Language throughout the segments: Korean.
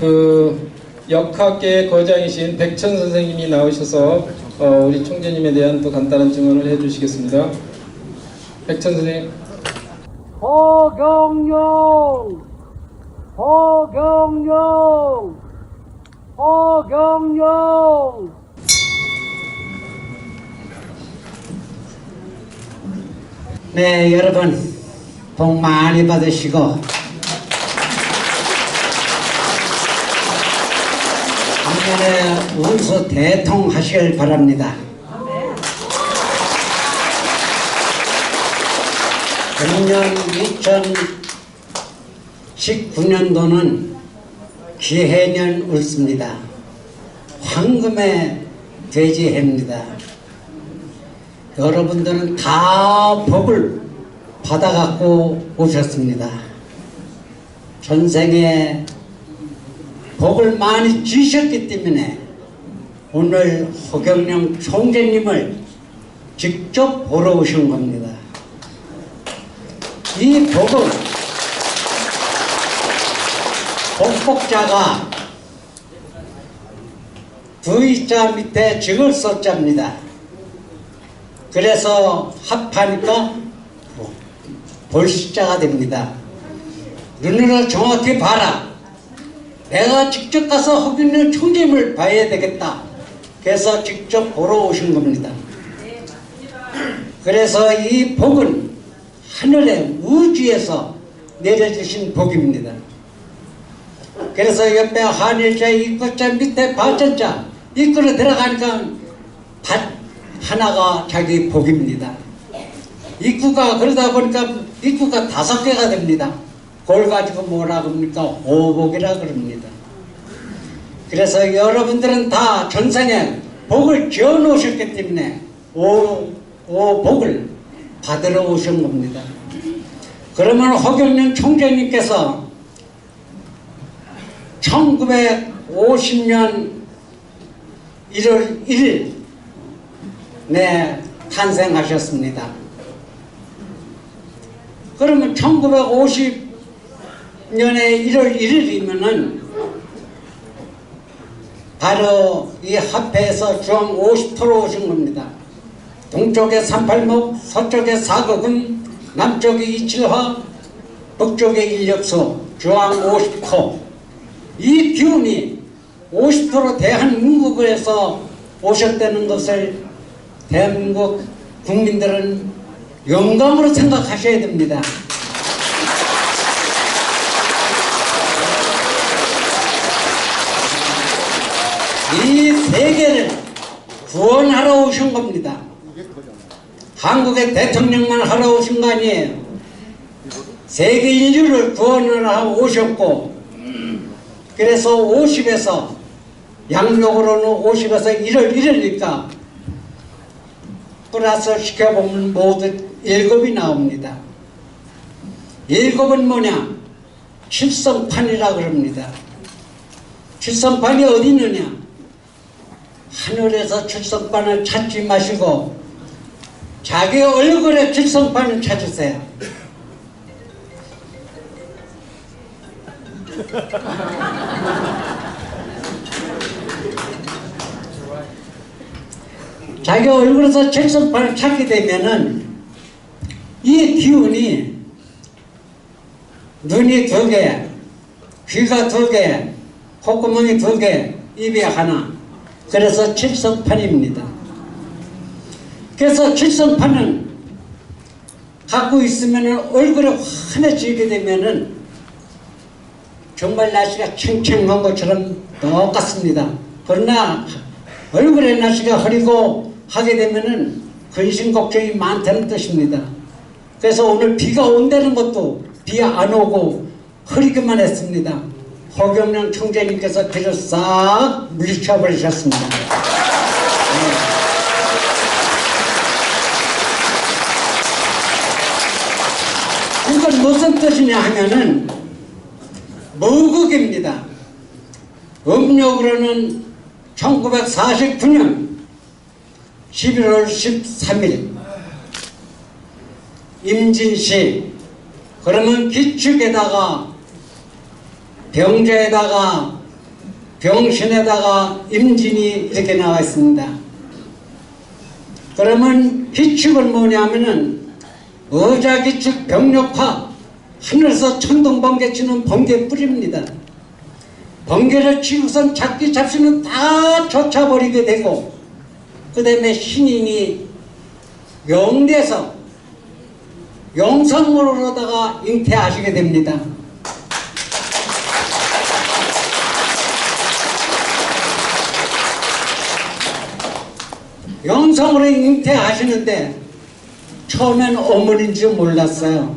그 역학계 거장이신 백천 선생님이 나오셔서 어, 우리 총재님에 대한 또 간단한 증언을 해주시겠습니다. 백천 선생님. 허경영 허경영 허경영 네, 여러분 복 많이 받으시고 작년에 운수 대통하시길 바랍니다. 금년 2019년도는 기해년 울습니다. 황금의 돼지해입니다. 여러분들은 다 복을 받아갖고 오셨습니다. 전생에 복을 많이 주셨기 때문에 오늘 허경영 총재님을 직접 보러 오신 겁니다. 이 복은 복복자가 V자 밑에 적을 써자입니다. 그래서 합하니까 볼시자가 됩니다. 눈으로 정확히 봐라. 내가 직접 가서 허균령 총재님을 봐야 되겠다. 그래서 직접 보러 오신 겁니다. 그래서 이 복은 하늘의 우주에서 내려주신 복입니다. 그래서 옆에 한일자 입구자 밑에 발전자 입구로 들어가니까 밭 하나가 자기 복입니다. 입구가 그러다 보니까 입구가 다섯 개가 됩니다. 그걸 가지고 뭐라 그럽니까? 오복이라 그럽니다. 그래서 여러분들은 다 전생에 복을 지어 놓으셨기 때문에 오, 오 복을 받으러 오신 겁니다. 그러면 허경영 총재님께서 1950년 1월 1일 네 탄생하셨습니다. 그러면 1950 년에 1월 1일이면은 바로 이 합회에서 중앙 50%로 오신 겁니다. 동쪽에 38목, 서쪽에 4거금, 남쪽에 27화, 북쪽에 인력소, 중앙 50%. 이 기운이 50% 대한민국에서 오셨다는 것을 대한민국 국민들은 영광으로 생각하셔야 됩니다. 이 세계를 구원하러 오신 겁니다. 한국의 대통령만 하러 오신 거 아니에요. 세계 인류를 구원하러 오셨고 그래서 50에서 양력으로는 50에서 1월 1일이니까 플러스 시켜보면 모두 일곱이 나옵니다. 일곱은 뭐냐? 칠성판이라 그럽니다. 칠성판이 어디 있느냐? 하늘에서 칠성판을 찾지 마시고 자기 얼굴에 칠성판을 찾으세요. 자기 얼굴에서 칠성판을 찾게 되면은 이 기운이 눈이 두 개, 귀가 두 개, 콧구멍이 두 개, 입이 하나. 그래서 칠성판입니다. 그래서 칠성판은 갖고 있으면 얼굴이 환해지게 되면은 정말 날씨가 챙챙한 것처럼 똑같습니다. 그러나 얼굴에 날씨가 흐리고 하게 되면은 근심 걱정이 많다는 뜻입니다. 그래서 오늘 비가 온다는 것도 비 안 오고 흐리기만 했습니다. 허경영 총재님께서 비를 싹 물리쳐 버리셨습니다. 이건 무슨 뜻이냐 하면은 무극입니다. 음력으로는 1949년 11월 13일 임진시 그러면 기축에다가 병자에다가 병신에다가 임진이 이렇게 나와 있습니다. 그러면 기축은 뭐냐면은 의자 기축 병력화 하늘에서 천둥 번개 치는 번개 뿌립니다. 번개를 치고선 잡기 잡수는 다 쫓아버리게 되고 그 다음에 신인이 영대에서 영성으로다가 잉태하시게 됩니다. 영성으로 잉태하시는데 처음엔 어머니인 줄 몰랐어요.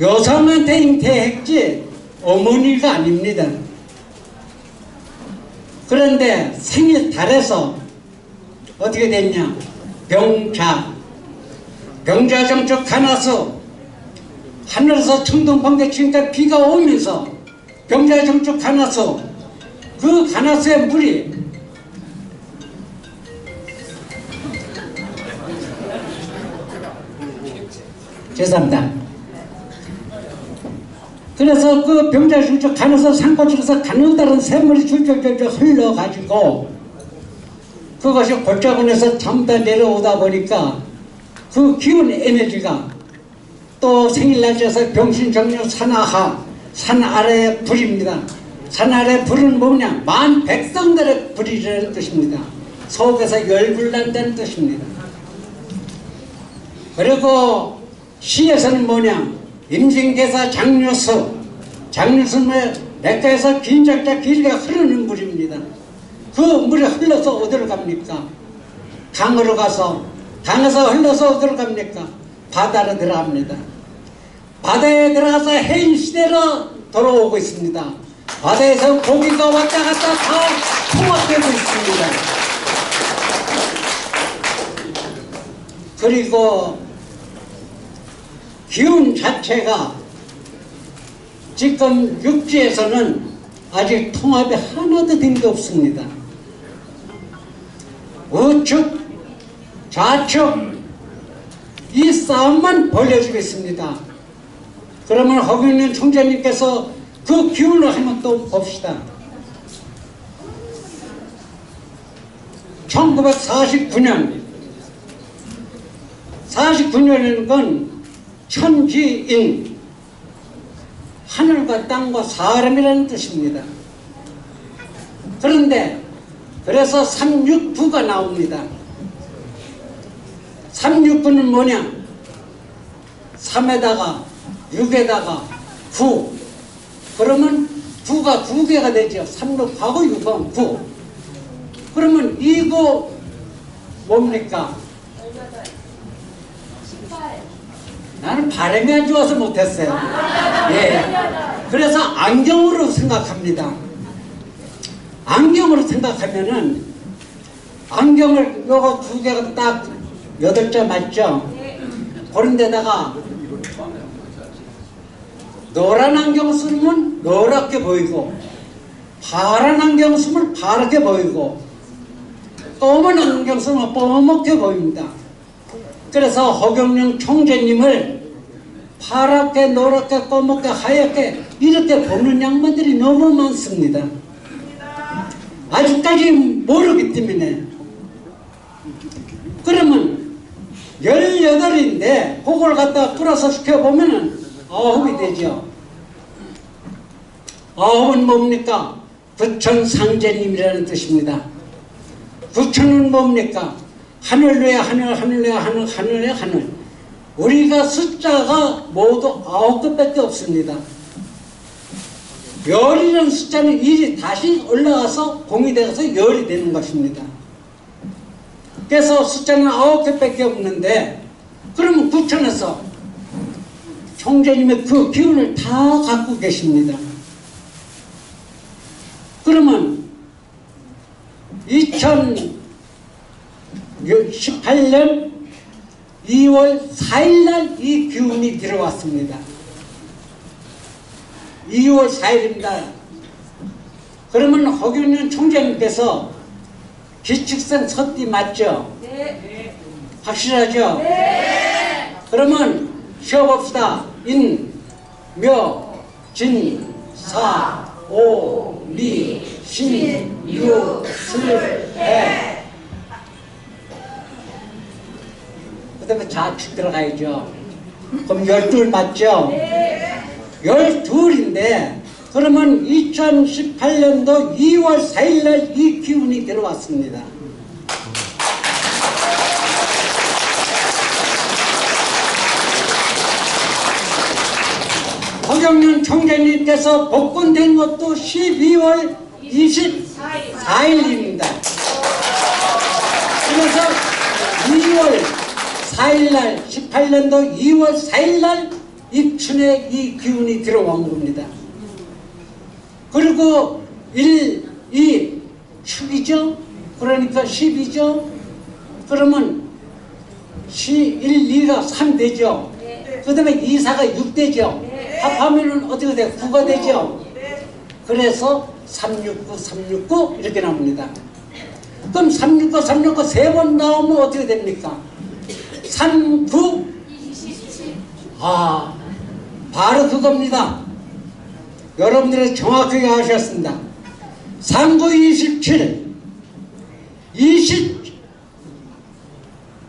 여성한테 잉태했지 어머니가 아닙니다. 그런데 생일 달에서 어떻게 됐냐? 병자. 병자 정적 가나서 하늘에서 청동 번개 치니까 비가 오면서 병자 정적 가나서 그 가나서의 물이 죄송합니다. 그래서 그 병자 중쪽 간에서 산고쪽에서 가느다란 샘물이 줄줄줄줄 흘러가지고 그것이 골짜기에서 전부 다 내려오다 보니까 그 기운 에너지가 또 생일날짜에서 병신정령 산하하 산 아래의 불입니다. 산 아래 불은 뭐냐? 만 백성들의 불이라는 뜻입니다. 속에서 열불 난다는 뜻입니다. 그리고 시에서는 뭐냐? 임진계사 장류수, 장류수는 맥가에서 긴장자 길게 흐르는 물입니다. 그 물이 흘러서 어디로 갑니까? 강으로 가서, 강에서 흘러서 어디로 갑니까? 바다로 들어갑니다. 바다에 들어가서 해인 시대로 돌아오고 있습니다. 바다에서 고기가 왔다 갔다 다 통합되고 있습니다. 그리고 기운 자체가 지금 육지에서는 아직 통합이 하나도 된 게 없습니다. 우측, 좌측 이 싸움만 벌려지고 있습니다. 그러면 허경영 총재님께서 그 기운을 한번 또 봅시다. 1949년 49년이라는 건 천지인 하늘과 땅과 사람이라는 뜻입니다. 그런데 그래서 369가 나옵니다. 369는 뭐냐? 3에다가 6에다가 9 그러면 9가 2개가 되죠. 3로 하고 6은 9 그러면 이거 뭡니까? 나는 발음이 안 좋아서 못했어요. 예. 그래서 안경으로 생각합니다. 안경으로 생각하면은 안경을 요거 두 개가 딱 여덟 자 맞죠? 그런 데다가 노란 안경 쓰면 노랗게 보이고 파란 안경 쓰면 파랗게 보이고 검은 안경 쓰면 뻐먹게 보입니다. 그래서 허경영 총재님을 파랗게 노랗게 검게 하얗게 이렇게 보는 양반들이 너무 많습니다. 아직까지 모르기 때문에 그러면 18인데 그걸 갖다 풀어서 시켜보면은 아홉이 되죠. 아홉은 뭡니까? 부천 상제님이라는 뜻입니다. 부천은 뭡니까? 하늘 외에 하늘, 하늘 외에 하늘, 하늘 외에 하늘. 우리가 숫자가 모두 아홉 것밖에 없습니다. 열이라는 숫자는 일이 다시 올라가서 공이 되어서 열이 되는 것입니다. 그래서 숫자는 아홉 개밖에 없는데 그러면 구천에서 총재님의 그 기운을 다 갖고 계십니다. 그러면 2018년 2월 4일날 이 기운이 들어왔습니다. 2월 4일입니다. 그러면 허균현 총장님께서 기축생 서띠 맞죠? 네. 확실하죠? 그러면 쉬어봅시다. 인, 묘, 진, 사, 오, 소, 미, 신, 유, 슬, 해. 그 다음에 좌측 들어가야죠. 그럼 열둘 맞죠? 열둘인데, 그러면 2018년도 2월 4일날 이 기운이 들어왔습니다. 허경련 총장님께서 복권된 것도 12월 24일입니다. 그래서 2월 4일날 18년도 2월 4일날 입춘에 이 기운이 들어온 겁니다. 그리고 1, 2 축이죠. 그러니까 10이죠. 그러면 시 1, 2가 3 되죠. 그 다음에 2, 4가 6 되죠. 합하면은 어떻게 돼요? 9가 되죠. 그래서 369, 369 이렇게 나옵니다. 그럼 369, 369 세 번 나오면 어떻게 됩니까? 3, 9, 아, 바로 그겁니다. 여러분들이 정확하게 하셨습니다. 3, 9, 27, 20,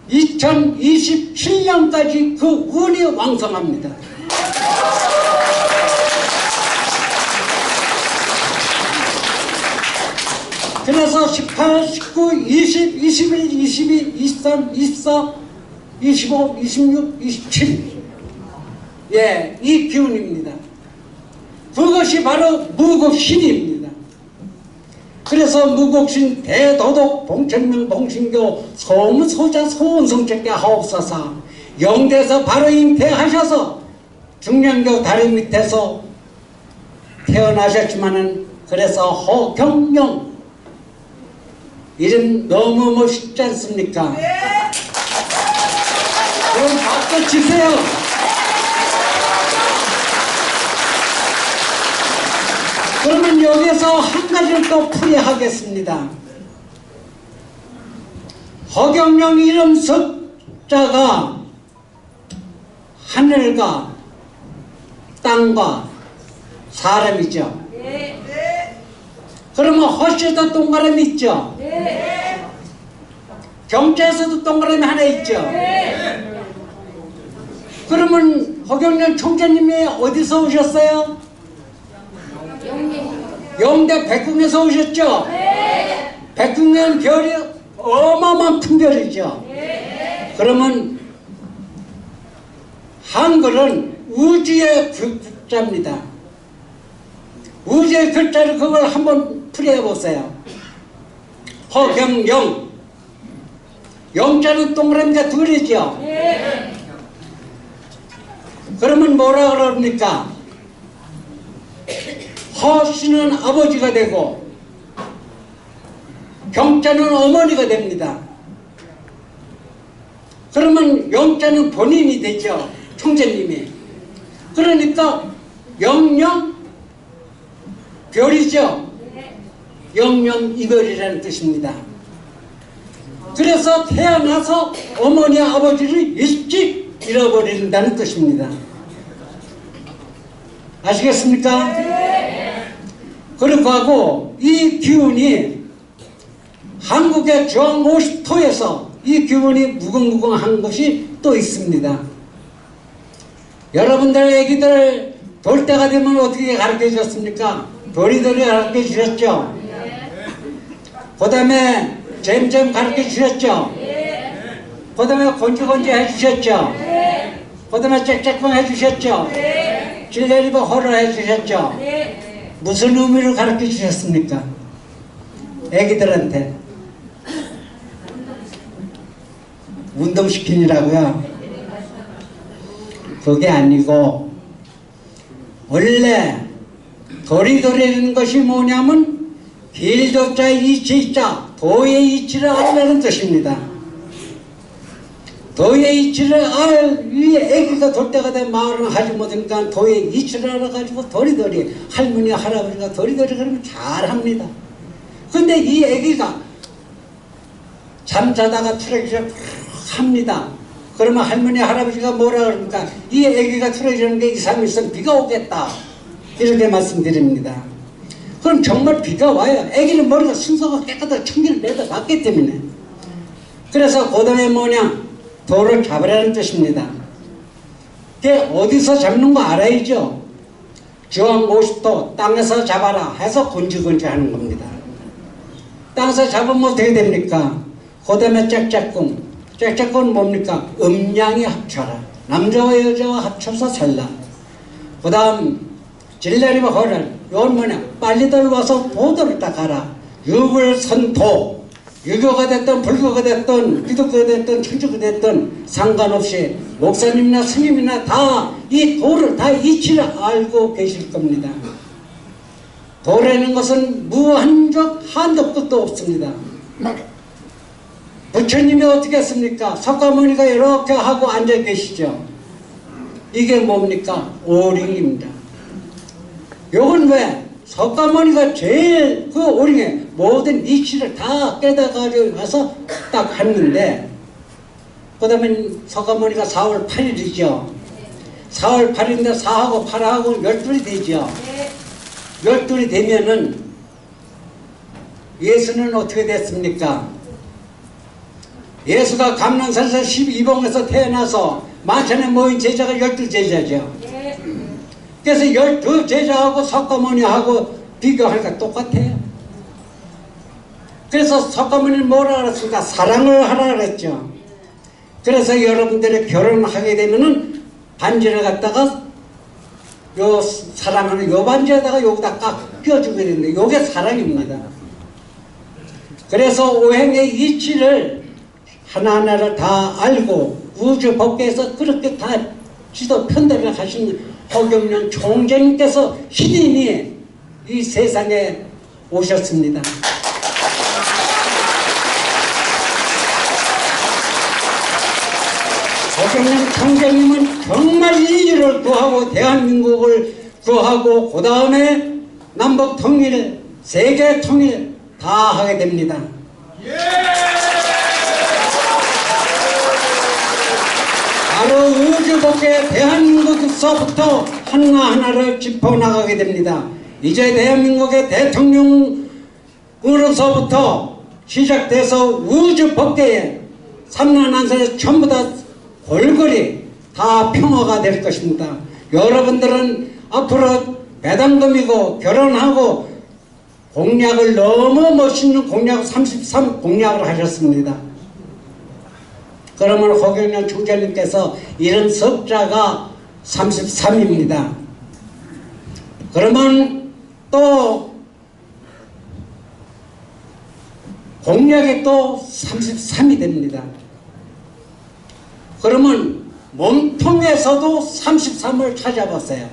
2027년까지 그 운이 왕성합니다. 그래서 18, 19, 20, 21, 22, 23, 24, 25, 26, 27. 예, 이 기운입니다. 그것이 바로 무국신입니다. 그래서 무국신 대도독 봉천명 봉신교 소무소자 소원성적게 하옵소서 영대에서 바로 잉태하셔서 중량교 다리 밑에서 태어나셨지만은 그래서 허경영 이름 너무 멋있지 않습니까? 그럼 박수 치세요. 그러면 여기서 한 가지를 또 풀이하겠습니다. 허경영 이름 석자가 하늘과 땅과 사람이죠. 그러면 허씨도 동그라미 있죠. 경제에서도 동그라미 하나 있죠. 그러면 허경영 총재님이 어디서 오셨어요? 영대 백궁에서 오셨죠? 백궁은 별이 어마어마한 큰 별이죠. 그러면 한글은 우주의 글- 글자입니다. 우주의 글자를 그걸 한번 풀이해 보세요. 허경영. 영자는 동그라미가 둘이죠. 그러면 뭐라 그럽니까? 허씨는 아버지가 되고 경자는 어머니가 됩니다. 그러면 영자는 본인이 되죠. 총재님이. 그러니까 영영 별이죠. 영영 이별이라는 뜻입니다. 그래서 태어나서 어머니 아버지를 일찍 잃어버린다는 뜻입니다. 아시겠습니까? 그리고 하고 이 기운이 한국의 중앙 50토에서 이 기운이 무궁무궁한 것이 또 있습니다. 여러분들 애기들 돌 때가 되면 어떻게 가르쳐 주셨습니까? 도리도리 가르쳐 주셨죠? 그 다음에 잼잼 가르쳐 주셨죠? 그 다음에 건지건지 해주셨죠? 그 다음에 짹짹꿍 해주셨죠? 질레리버 호를 해주셨죠? 무슨 의미를 가르쳐 주셨습니까? 애기들한테 운동시키느라고요. 그게 아니고 원래 도리도리라는 것이 뭐냐면 길도자 이치자 도의 이치를 알라는 뜻입니다. 도의 이치를 알, 이 애기가 돌 때가 된 말은 하지 못하니까 도의 이치를 알아가지고 도리도리 할머니 할아버지가 도리도리 그러면 잘합니다. 근데 이 애기가 잠자다가 트레기를 합니다. 그러면 할머니 할아버지가 뭐라 그럽니까? 이 애기가 틀어지는 게 2, 3일 있으면 비가 오겠다. 이렇게 말씀드립니다. 그럼 정말 비가 와요. 애기는 머리가 순서가 깨끗하게 청기를 내다 맞기 때문에. 그래서 고단에 뭐냐? 돌을 잡으라는 뜻입니다. 그게 어디서 잡는 거 알아야죠? 주황 50도 땅에서 잡아라 해서 건지건지 하는 겁니다. 땅에서 잡으면 어떻게 됩니까? 고단에 짝짝꿍. 짝짝꿍은 뭡니까? 음양이 합쳐라. 남자와 여자와 합쳐서 살라. 그 다음 질레리바 호를 이건 뭐냐 빨리들 와서 보도를 닦아라 육을 선도 유교가 됐든 불교가 됐든 기독교가 됐든 천주가 됐든 상관없이 목사님이나 스님이나 다 이 도를 다 이치를 알고 계실 겁니다 도라는 것은 무한적 한도 끝도 없습니다 부처님이 어떻게 했습니까? 석가모니가 이렇게 하고 앉아 계시죠 이게 뭡니까? 오링입니다. 요건 왜? 석가모니가 제일 그 오링에 모든 이치를 다 깨닫가지고 와서 딱 했는데 그 다음에 석가모니가 4월 8일이죠. 4월 8일인데 4하고 8하고 12이 되죠. 12이 되면은 예수는 어떻게 됐습니까? 예수가 감난산에서 12봉에서 태어나서 만천에 모인 제자가 12제자죠. 그래서 12제자하고 석가모니하고 비교하니까 똑같아요. 그래서 석가모니는 뭐라 그랬습니까? 사랑을 하라 그랬죠. 그래서 여러분들이 결혼하게 되면은 반지를 갖다가 요 사랑하는 요 반지에다가 여기다 깍 끼워주게 되는데 요게 사랑입니다. 그래서 오행의 이치를 하나하나를 다 알고 우주 법계에서 그렇게 다 지도 편대를 하신 허경련 총재님께서 신인이 이 세상에 오셨습니다. 허경련 총재님은 정말 인류를 구하고 대한민국을 구하고 그 다음에 남북 통일, 세계 통일 다 하게 됩니다. 바로 우주복의 대한민국에서부터 하나하나를 짚어나가게 됩니다. 이제 대한민국의 대통령으로서부터 시작돼서 우주복계에 삼남한산에 전부 다 골고리 다 평화가 될 것입니다. 여러분들은 앞으로 배당금이고 결혼하고 공약을 너무 멋있는 공약 33 공약을 하셨습니다. 그러면 허경영 총재님께서 이런 석자가 33입니다. 그러면 또 공약이 또 33이 됩니다. 그러면 몸통에서도 33을 찾아봤어요.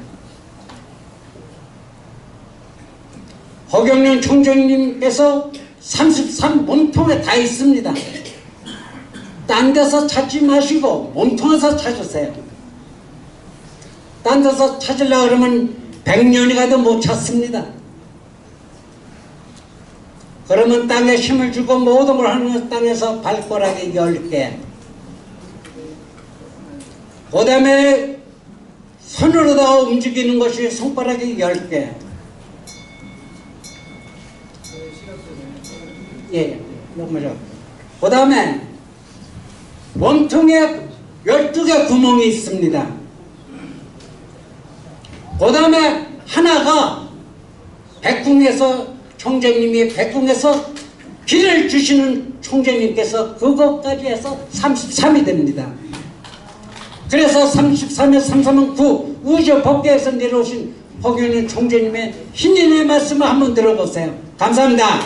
허경영 총재님께서 33 몸통에 다 있습니다. 딴 데서 찾지 마시고 몸통에서 찾으세요. 딴 데서 찾으려고 그러면 100년이 가도 못 찾습니다. 그러면 땅에 힘을 주고 모든 걸 하는 땅에서 발가락이 10개. 그 다음에 손으로다가 움직이는 것이 손가락이 10개. 예, 뭐죠? 그 다음에 몸통에 12개 구멍이 있습니다. 그 다음에 하나가 백궁에서 총재님이 백궁에서 길을 주시는 총재님께서 그것까지 해서 33이 됩니다. 그래서 33에 33은 9 우주 법계에서 내려오신 허균인 총재님의 신인의 말씀을 한번 들어보세요. 감사합니다.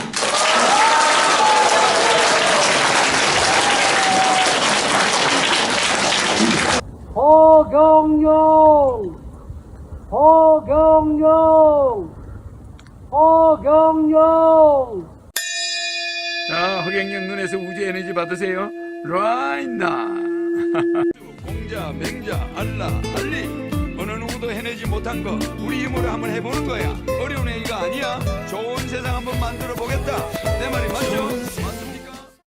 허경영 허경영 허경영 자, 허경영 눈에서 우주 에너지 받으세요. right now. 공자, 맹자, 알라, 알리. 어느 누구도 해내지 못한 거 우리 힘으로 한번 해보는 거야. 어려운 얘기가 아니야. 좋은 세상 한번 만들어 보겠다. 내 말이 맞죠?